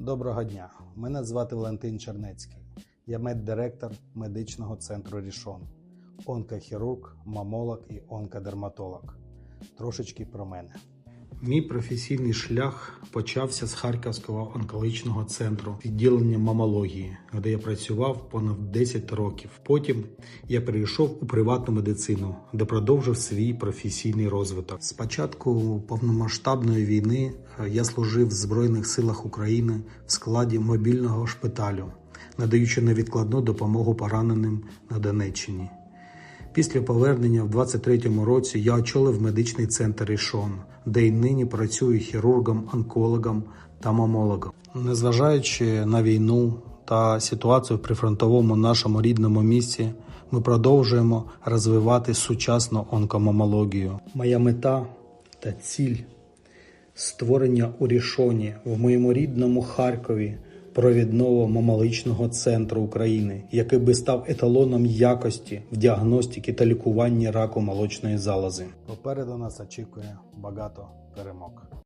Доброго дня. Мене звати Валентин Чернецький. Я меддиректор медичного центру Рішон, онкохірург, мамолог і онкодерматолог. Трошечки про мене. Мій професійний шлях почався з Харківського онкологічного центру відділення мамології, де я працював понад 10 років. Потім я перейшов у приватну медицину, де продовжив свій професійний розвиток. З початку повномасштабної війни е, я служив в Збройних силах України в складі мобільного шпиталю, надаючи невідкладну допомогу пораненим на Донеччині. Після повернення в 23-му році я очолив медичний центр Ішон, де й нині працюю хірургом, онкологом та мамологом. Незважаючи на війну та ситуацію в прифронтовому нашому рідному місті, ми продовжуємо розвивати сучасну онкомамологію. Моя мета та ціль створення у Рішоні в моєму рідному Харкові провідного мамаличного центру України, який би став еталоном якості в діагностиці та лікуванні раку молочної залози. Попереду нас очікує багато перемог.